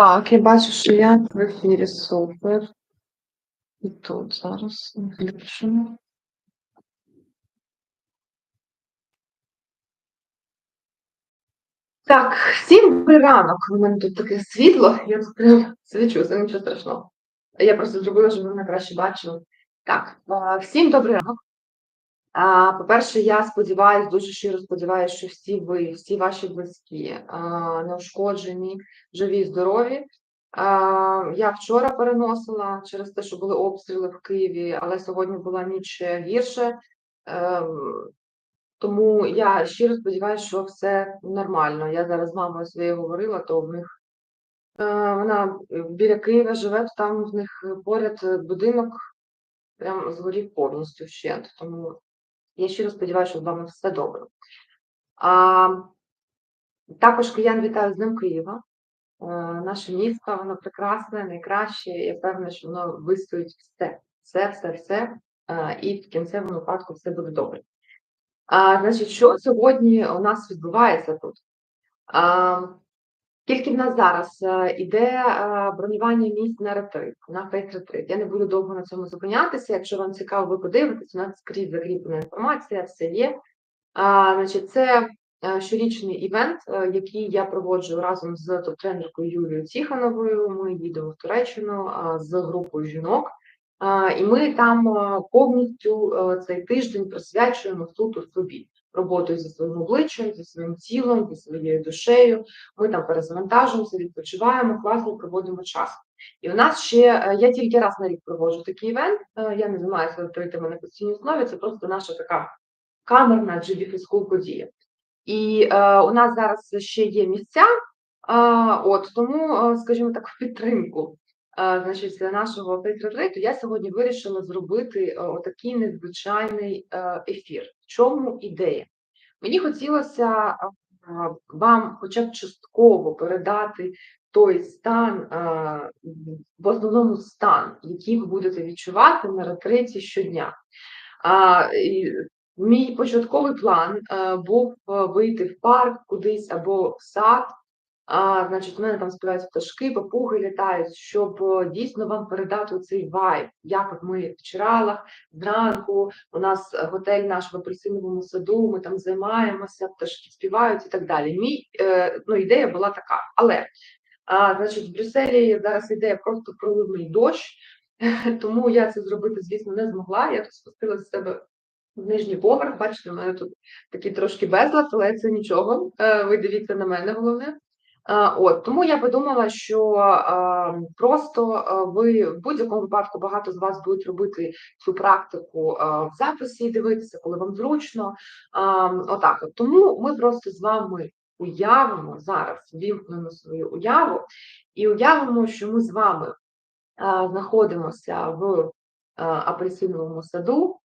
Так, я бачу, що я в ефірі супер. І тут зараз включимо. Так, всім добрий ранок. У мене тут таке світло, я тут прям свічу, це нічого страшного. Я просто зробила, щоб ви мене краще бачили. Так, всім добрий ранок. По-перше, я сподіваюся, дуже щиро сподіваюся, що всі ви, всі ваші близькі неушкоджені, живі, здорові. Я вчора переносила через те, що були обстріли в Києві, але сьогодні була ніч гірше. Ем, Тому я щиро сподіваюся, що все нормально. Я зараз з мамою своєю говорила, то в них е, вона біля Києва живе, там в них поряд будинок прям згорів повністю вщент. Тому я щиро сподіваюся, що з вами все добре. А, також киян вітаю з Днем Києва. Е, Наше місто, воно прекрасне, найкраще. Я певна, що воно вистоїть все, все, все, все. е, І в кінцевому випадку все буде добре. А, Значить, що сьогодні у нас відбувається тут? А, Тільки в нас зараз е, іде е, бронювання місць на ретрит, на фейк-ретрит. Я не буду довго на цьому зупинятися. Якщо вам цікаво, ви подивитесь, у нас скрізь закріплена інформація, все є. А, Значить, це е, щорічний івент, е, який я проводжу разом з топ-тренеркою Юлією Тіхановою. Ми їдемо в Туреччину з групою жінок. І ми там е, повністю е, цей тиждень присвячуємо суто собі роботою зі своїм обличчям, зі своїм тілом, зі своєю душею. Ми там перезавантажуємося, відпочиваємо, класно проводимо час. І у нас ще е, я тільки раз на рік проводжу такий івент. е, Я не займаюся відкритими на постійній основі. Це просто наша така камерна GB School подія. І е, у нас зараз ще є місця. е, от тому, е, скажімо так, в підтримку значить, нашого фейс-ретриту я сьогодні вирішила зробити е, отакий незвичайний е, ефір. В чому ідея? Мені хотілося е, вам хоча б частково передати той стан, в основному стан, який ви будете відчувати на ретриті щодня. Мій початковий план був вийти в парк кудись або в сад. А, Значить, у мене там співають пташки, папуги літають, щоб е, дійсно вам передати цей вайб, як ми в Чиралах, зранку, у нас готель наш в апельсиновому саду, ми там займаємося, пташки співають і так далі. Мій е, ну, ідея була така. Але а, значить, в Брюсселі зараз ідея просто проливний дощ, тому я це зробити, звісно, не змогла. Я тут спустила з себе в нижній поверх. Бачите, у мене тут такий трошки безлад, але це нічого. Е, Ви дивіться на мене головне. Е, От тому я подумала, що е, просто ви в будь-якому випадку багато з вас будуть робити цю практику е, в записі дивитися, коли вам зручно. Е, Отак, от тому ми просто з вами уявимо зараз, вімкнемо свою уяву і уявимо, що ми з вами е, знаходимося в е, апельсиновому саду.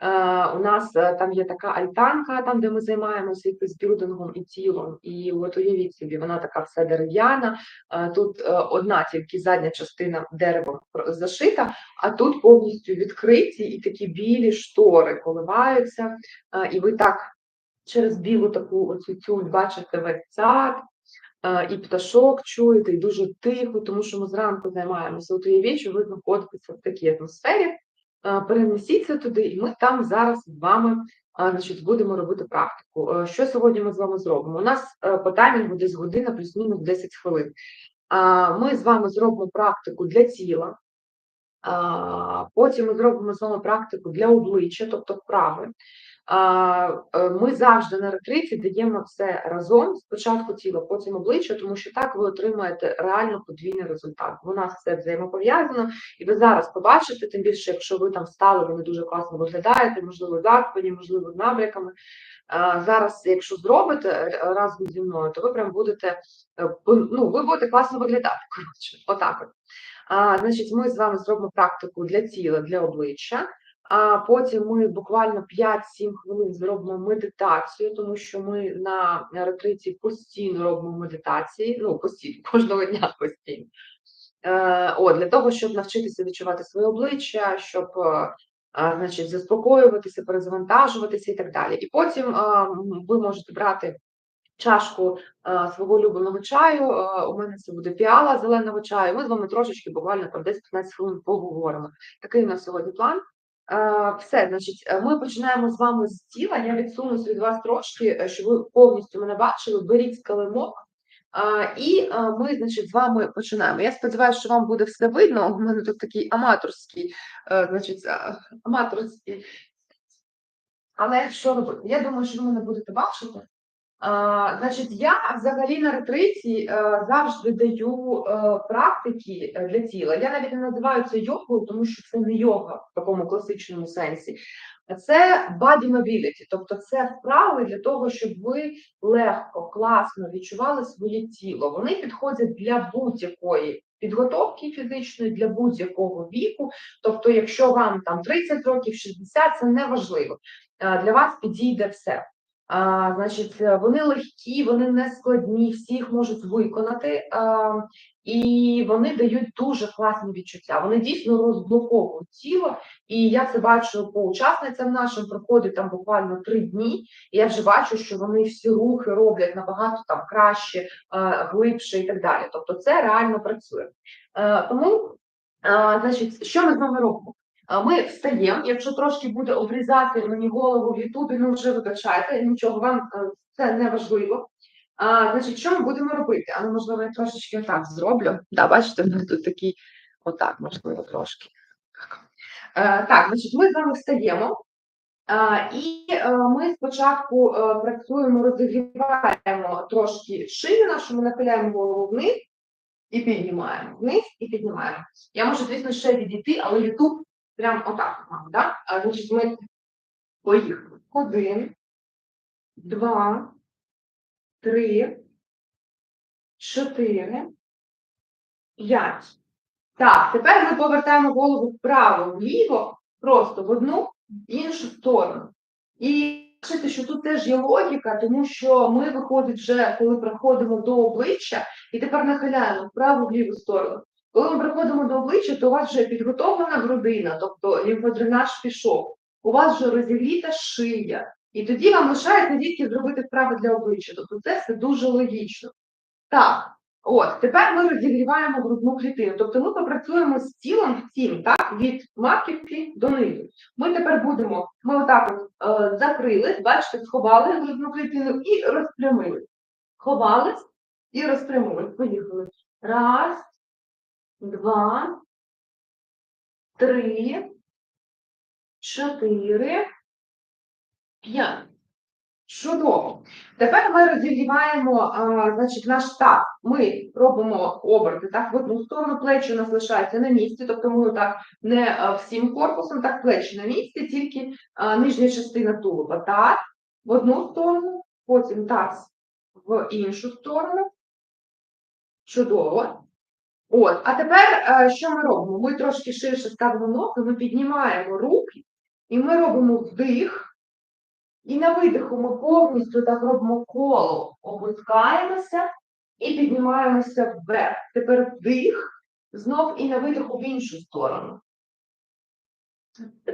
Е, У нас е, там є така альтанка, там де ми займаємося якось білдингом і тілом. І от уявіть собі, вона така вся дерев'яна. Е, Тут одна тільки задня частина деревом про- зашита, а тут повністю відкриті і такі білі штори коливаються. І ви так через білу таку оцю тюль бачите весь сад. І пташок чуєте, і дуже тихо, тому що ми зранку займаємося. От уявіть, що ви знаходитеся в такій атмосфері, перенесіться туди, і ми там зараз з вами значить, будемо робити практику. Е, Що сьогодні ми з вами зробимо? У нас е, по таймінгу десь година, плюс-мінус 10 хвилин. Ми з вами зробимо практику для тіла. Потім ми зробимо з вами практику для обличчя, тобто вправи. Е, Ми завжди на ретриті даємо все разом, спочатку тіло, потім обличчя, тому що так ви отримаєте реально подвійний результат. У нас все взаємопов'язано, і ви зараз побачите, тим більше, якщо ви там стали, ви не дуже класно виглядаєте, можливо, заспані, можливо, набряками. Зараз, якщо зробите е, разом зі мною, то ви прям будете е, ну, ви будете класно виглядати. Коротше, отак от. А, Значить, ми з вами зробимо практику для тіла, для обличчя. А потім ми буквально 5-7 хвилин зробимо медитацію, тому що ми на ретриті постійно робимо медитації. Ну, постійно, кожного дня постійно. Е, От, для того, щоб навчитися відчувати своє обличчя, щоб е, значить, заспокоюватися, перезавантажуватися і так далі. І потім ви можете брати чашку е, свого улюбленого чаю. Е, у мене це буде піала зеленого чаю. Ми з вами трошечки буквально там 10-15 хвилин поговоримо. Такий у нас сьогодні план. Е, Все, значить, е, ми починаємо з вами з тіла. Я відсунусь від вас трошки, е, щоб ви повністю мене бачили. Беріть калимок. І а, ми, значить, з вами починаємо. Я сподіваюся, що вам буде все видно. У мене тут такий аматорський, е, значить, аматорський. Але що робити? Я думаю, що ви мене будете бачити. Значить, я взагалі на ретриті е, завжди даю е, практики е, для тіла. Я навіть не називаю це йогою, тому що це не йога в такому класичному сенсі. Це body mobility, тобто це вправи для того, щоб ви легко, класно відчували своє тіло. Вони підходять для будь-якої підготовки фізичної, для будь-якого віку. Тобто, якщо вам там 30 років, 60, це не важливо. Для вас підійде все. А, значить, е, вони легкі, вони не складні, всі їх можуть виконати, а, і вони дають дуже класні відчуття. Вони дійсно розблоковують тіло. І я це бачу по учасницям нашим, проходить там буквально три дні. І я вже бачу, що вони всі рухи роблять набагато там краще, е, глибше і так далі. Тобто, це реально працює. Е, тому, е, значить, що ми з вами робимо? А Ми встаємо, якщо трошки буде обрізати мені голову в Ютубі, ну вже вибачайте, нічого вам е, це не важливо. А, Значить, що ми будемо робити? А ну, можливо, я трошечки отак зроблю. Да, бачите, в тут такий отак, можливо, трошки. Так, Е, так значить, ми з вами встаємо. А, і е, ми спочатку е, працюємо, розігріваємо трошки шию нашу, ми нахиляємо голову вниз і піднімаємо. Вниз і піднімаємо. Я можу, звісно, ще відійти, але Ютуб Прям отак мав, да? А, значить, ми поїхали. Один, два, три, чотири, п'ять. Так, тепер ми повертаємо голову вправо, вліво, просто в одну в іншу сторону. І бачите, що тут теж є логіка, тому що ми виходить вже, коли приходимо до обличчя, і тепер нахиляємо вправо в ліву сторону. Коли ми приходимо до обличчя, то у вас вже підготовлена грудина, тобто лімфодренаж пішов, у вас вже розігріта шия, і тоді вам лишається тільки зробити вправи для обличчя. Тобто це все дуже логічно. Так, от, тепер ми розігріваємо грудну клітину. Тобто ми попрацюємо з тілом всім, так, від маківки до низу. Ми тепер будемо, ми отак от е, закрили, бачите, сховали грудну клітину і розпрямили. Ховались і розпрямили. Поїхали. Раз два, три, чотири, п'ять. Чудово. Тепер ми розігріваємо а, значить, наш так. Ми робимо оберти так, в одну сторону, плечі у нас лишаються на місці, тобто ми так не всім корпусом, так плечі на місці, тільки а, нижня частина тулуба. Так, в одну сторону, потім таз в іншу сторону. Чудово. От, а тепер е, що ми робимо? Ми трошки ширше ставимо ноги, ми піднімаємо руки, і ми робимо вдих. І на видиху ми повністю так робимо коло, опускаємося і піднімаємося вверх. Тепер вдих, знов і на видиху в іншу сторону.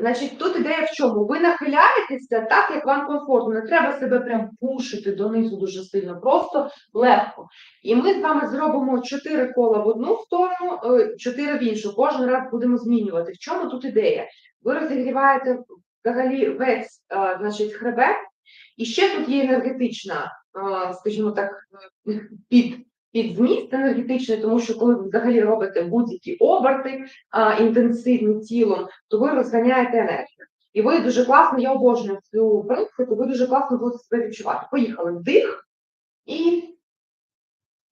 Значить, тут ідея в чому? Ви нахиляєтеся так, як вам комфортно. Не треба себе прям пушити донизу дуже сильно, просто легко. І ми з вами зробимо 4 кола в одну сторону, 4 в іншу. Кожен раз будемо змінювати. В чому тут ідея? Ви розігріваєте взагалі весь значить, хребет, і ще тут є енергетична, скажімо так, під під зміст енергетичний, тому що коли ви взагалі робите будь-які оберти а, інтенсивні тілом, то ви розганяєте енергію. І ви дуже класно, я обожнюю цю практику, ви дуже класно будете себе відчувати. Поїхали вдих і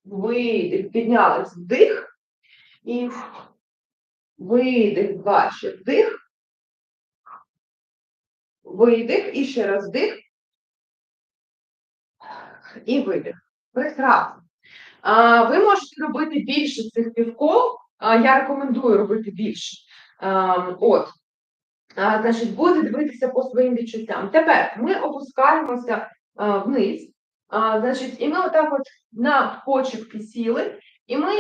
видих. Піднялись вдих і видих. Два ще вдих. Видих і ще раз вдих. І видих. Прекрасно. Ви можете робити більше цих півкол. Я рекомендую робити більше. От, значить, буде дивитися по своїм відчуттям. Тепер ми опускаємося вниз. Значить, і ми отак от на почепки сіли, і ми,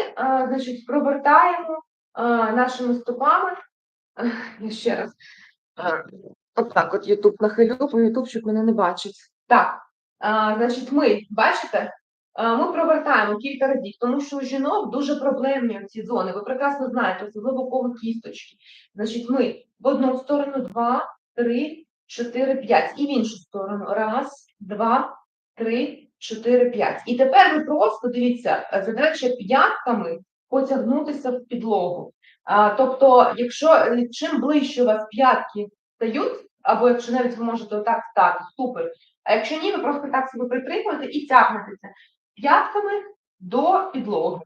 значить, провертаємо нашими стопами. Я ще раз. Отак от Ютуб нахилю, бо Ютуб, щоб мене не бачить. Так. Значить, ми, бачите, ми провертаємо кілька разів, тому що у жінок дуже проблемні ці зони. Ви прекрасно знаєте, особливо коло кісточки. Значить, ми в одну сторону два, три, чотири, п'ять. І в іншу сторону. Раз, два, три, чотири, п'ять. І тепер ви просто дивіться, е, задача п'ятками потягнутися в підлогу. А, тобто, якщо е, чим ближче у вас п'ятки стають, або якщо навіть ви можете отак стати, супер. А якщо ні, ви просто так себе притримуєте і тягнетеся п'ятками до підлоги.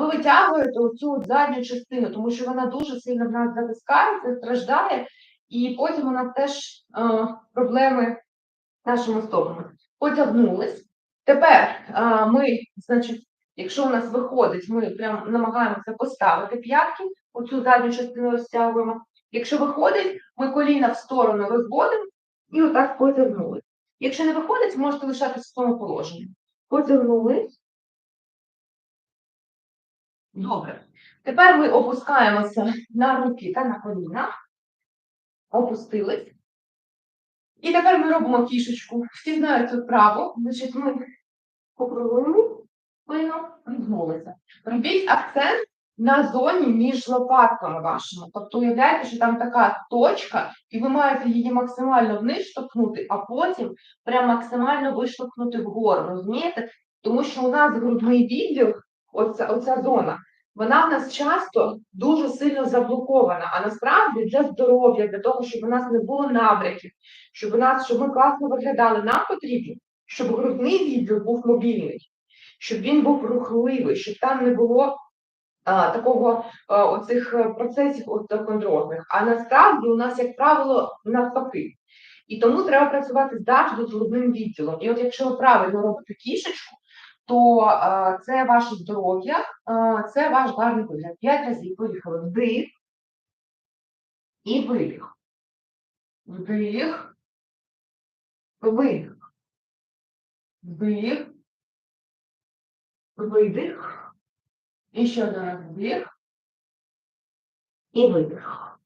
Ви витягуєте оцю задню частину, тому що вона дуже сильно в нас затискається, страждає, і потім у нас теж проблеми нашими стопами. Потягнулись. Тепер ми, значить, якщо у нас виходить, ми прям намагаємося поставити п'ятки, оцю задню частину розтягуємо. Якщо виходить, ми коліна в сторону розводимо і отак потягнули. Якщо не виходить, можете лишатися в тому положенні. Потягнули. Добре. Тепер ми опускаємося на руки та на коліна. Опустились. І тепер ми робимо кішечку. Всі знають цю вправу. Значить, ми покруглили спину, розгнулися. Робіть акцент на зоні між лопатками вашими. Тобто уявляєте, що там така точка, і ви маєте її максимально вниз штовхнути, а потім прям максимально виштовхнути вгору. Розумієте? Тому що у нас грудний відділ, оця, оця зона, вона в нас часто дуже сильно заблокована. А насправді для здоров'я, для того, щоб у нас не було набряків, щоб у нас, щоб ми класно виглядали, нам потрібно, щоб грудний відділ був мобільний, щоб він був рухливий, щоб там не було такого оцих е, процесів остеохондрозних. А насправді у нас, як правило, навпаки. І тому треба працювати завжди з грудним відділом. І от якщо ви правильно робите кішечку, то це ваше здоров'я, це ваш гарний вигляд. П'ять разів поїхали. Вдих і видих. Вдих. Видих. Вдих. Видих. І ще один раз вдих. І видих.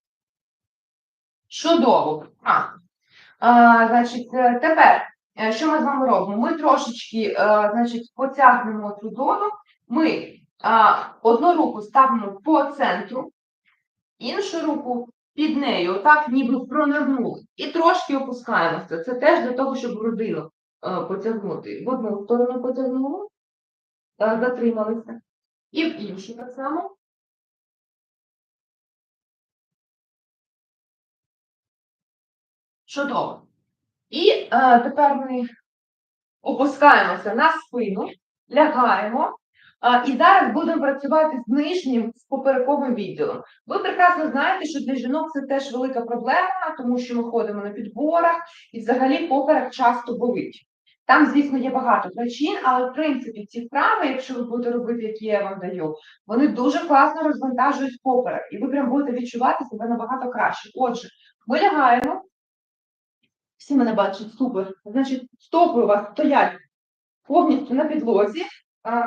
Чудово. А, а, значить, е, тепер, що ми з вами робимо? Ми трошечки, е, значить, потягнемо цю зону. Ми а, одну руку ставимо по центру, іншу руку під нею, отак ніби пронагнули. І трошки опускаємося. Це теж для того, щоб грудину е, потягнути. В одну сторону потягнули, затрималися. І в іншу так само. Чудово. І е, тепер ми опускаємося на спину, лягаємо. е, і зараз будемо працювати з нижнім з поперековим відділом. Ви прекрасно знаєте, що для жінок це теж велика проблема, тому що ми ходимо на підборах і взагалі поперек часто болить. Там, звісно, є багато причин, але в принципі ці вправи, якщо ви будете робити, які я вам даю, вони дуже класно розвантажують поперек, і ви прям будете відчувати себе набагато краще. Отже, ми лягаємо. Всі мене бачать, супер. Значить, стопи у вас стоять повністю на підлозі,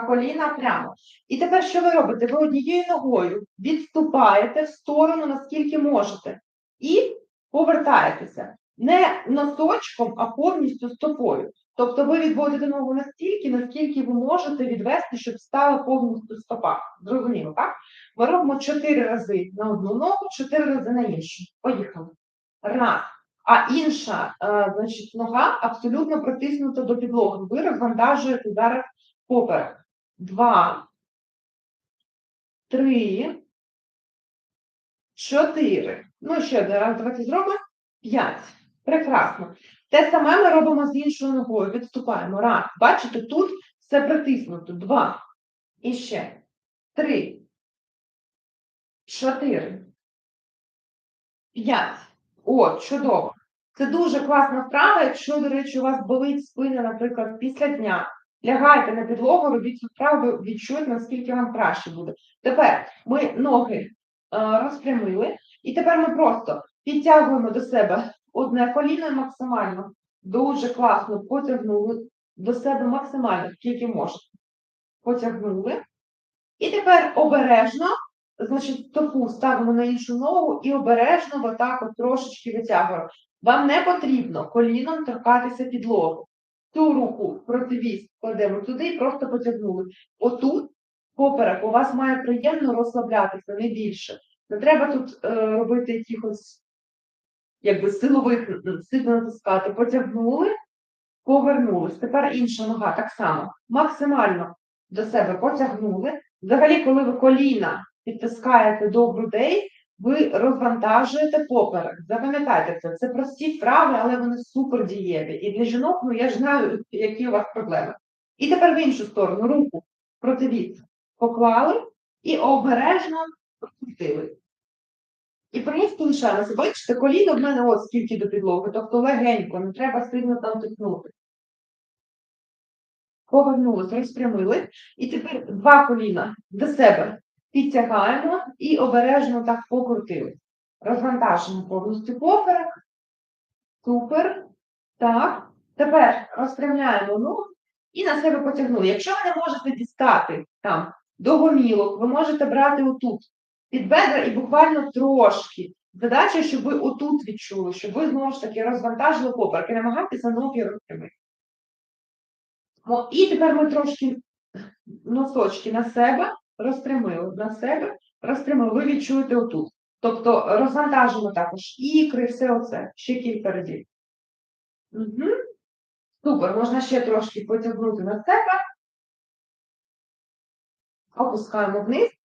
коліна прямо. І тепер що ви робите? Ви однією ногою відступаєте в сторону, наскільки можете, і повертаєтеся. Не носочком, а повністю стопою. Тобто ви відводите ногу настільки, наскільки ви можете відвести, щоб стала повністю стопа. Зрозуміло, так? Ми робимо чотири рази на одну ногу, чотири рази на іншу. Поїхали. Раз. А інша, е, значить, нога абсолютно притиснута до підлоги. Ви розвантажуєте зараз поперек. Два, три, чотири. Ну, ще один раз, давайте зробимо. П'ять. Прекрасно. Те саме ми робимо з іншою ногою. Відступаємо. Раз. Бачите, тут все притиснуто. Два. І ще. Три. Чотири. П'ять. О, чудово. Це дуже класна вправа, якщо, до речі, у вас болить спина, наприклад, після дня. Лягайте на підлогу, робіть цю вправу, ви відчуєте, наскільки вам краще буде. Тепер ми ноги е, розпрямили, і тепер ми просто підтягуємо до себе одне коліно максимально. Дуже класно потягнули до себе максимально, скільки можете. Потягнули. І тепер обережно, значить, стопу ставимо на іншу ногу і обережно отак от трошечки витягуємо. Вам не потрібно коліном торкатися підлогу. Цю руку противіз кладемо туди і просто потягнули. Отут поперек у вас має приємно розслаблятися, не більше. Не треба тут е, робити якихось якби силових сильно натискати. Потягнули, повернулись. Тепер інша нога так само. Максимально до себе потягнули. Взагалі, коли ви коліна підтискаєте до грудей, ви розвантажуєте поперек. Запам'ятайте це. Це прості вправи, але вони супер дієві. І для жінок, ну я ж знаю, які у вас проблеми. І тепер в іншу сторону руку противіться. Поклали і обережно прокрутили. І принципі лишаємося. Бачите, коліно в мене от скільки до підлоги, тобто легенько, не треба сильно там тикнути. Повернулись, розпрямили. І тепер два коліна до себе підтягаємо і обережно так покрутили. Розвантажимо повністю поперек. Супер. Так. Тепер розпрямляємо ногу і на себе потягнули. Якщо ви не можете дістати там до гомілок, ви можете брати отут під бедра і буквально трошки. Задача, щоб ви отут відчули, щоб ви знову ж таки розвантажили поперек і намагайтеся ноги розпрямити. І тепер ми трошки носочки на себе розпрямили, на себе розпрямили. Ви відчуєте отут. Тобто розвантажимо також ікри, все оце, ще кілька разів. Угу. Супер, можна ще трошки потягнути на себе. Опускаємо вниз.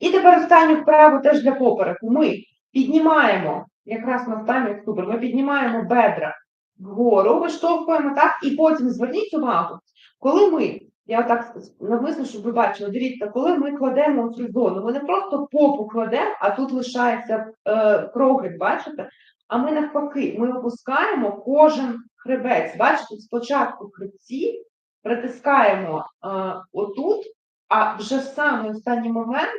І тепер останню вправу теж для попереку. Ми піднімаємо, якраз на останню супер, ми піднімаємо бедра вгору, виштовхуємо так, і потім зверніть увагу, коли ми, я так навмисно, щоб ви бачили, дивіться, коли ми кладемо цю зону, ми не просто попу кладемо, а тут лишається е, кроготь, бачите? А ми навпаки, ми опускаємо кожен хребець. Бачите, спочатку в хребці притискаємо е, отут, а вже в самий останній момент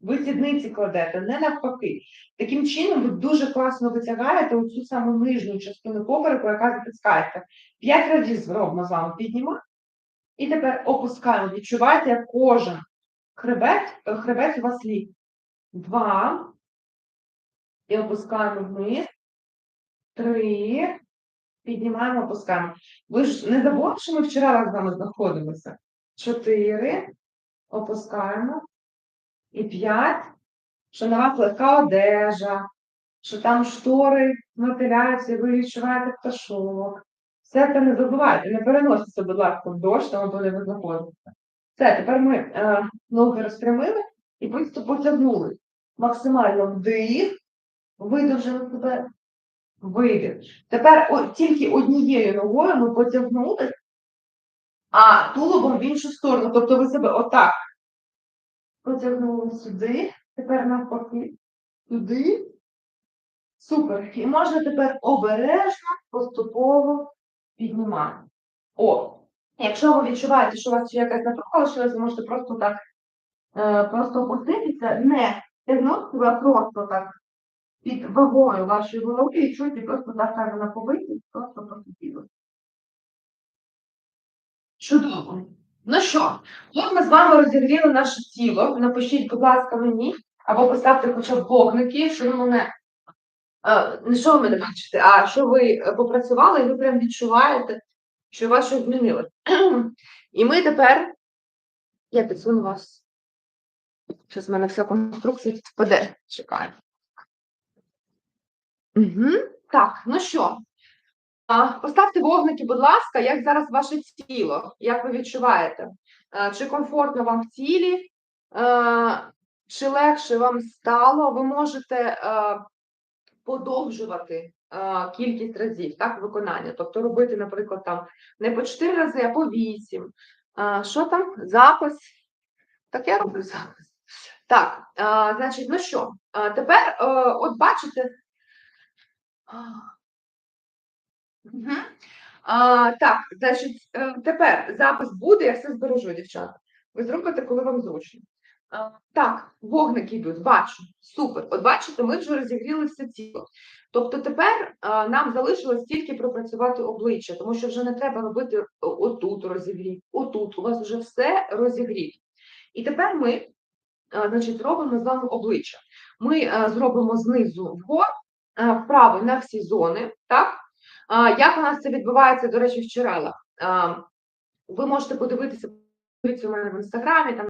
ви сідниці кладете, не навпаки. Таким чином, ви дуже класно витягаєте оцю саму нижню частину попереку, яка затискається. П'ять разів зробимо з вами піднімаємо. І тепер опускаємо. Відчувайте, як кожен хребет, хребець у вас ліг. Два. І опускаємо вниз. Три. Піднімаємо, опускаємо. Ви ж не забули, що ми вчора з вами знаходилися? Чотири. Опускаємо. І п'ять. Що на вас легка одежа, що там штори мотиляються, і ви відчуваєте пташок. Все це не забувайте, не переноситься, будь ласка, в дощ, там або де ви знаходитеся. Все, тепер ми е, ноги розпрямили і просто потягнули. Максимально вдих, видовжили себе, видих. Тепер о, тільки однією ногою ми потягнули, а тулубом в іншу сторону. Тобто ви себе отак потягнули сюди, тепер навпаки, сюди. Супер. І можна тепер обережно, поступово піднімати. О, якщо ви відчуваєте, що у вас ще якась напруга лишилась, ви можете просто так е, просто опуститися, не тягнути а просто так під вагою вашої голови і чуйте, просто так хай вона просто посиділо. Чудово. Ну що, от ми з вами розігріли наше тіло. Напишіть, будь ласка, мені, або поставте хоча б вогники, що ви мене Е, не що ви мене бачите, а що ви е, попрацювали, і ви прям відчуваєте, що вас щось змінилось. І ми тепер. Я підсуну вас. Щось в мене вся конструкція тут впаде. Чекаю. Угу. Так, ну що? Поставте вогники, будь ласка, як зараз ваше тіло, як ви відчуваєте? Е, Чи комфортно вам в тілі, Е, чи легше вам стало? Ви можете е, подовжувати кількість разів так, виконання. Тобто робити, наприклад, там не по 4 рази, а по 8. Е, що там? Запис. Так я роблю запис. Так, значить, ну що, тепер, от бачите. Угу. А, так, значить, е, тепер запис буде, я все збережу, дівчата. Ви зробите, коли вам зручно. А, Так, вогники йдуть, бачу. Супер. От бачите, ми вже розігріли все тіло. Тобто тепер а, нам залишилось тільки пропрацювати обличчя, тому що вже не треба робити отут розігріти, отут. У вас вже все розігріто. І тепер ми, а, значить, робимо з вами обличчя. Ми а, зробимо знизу вгору, вправо на всі зони, так? Як у нас це відбувається, до речі, в черелах? Ви можете подивитися у мене в інстаграмі,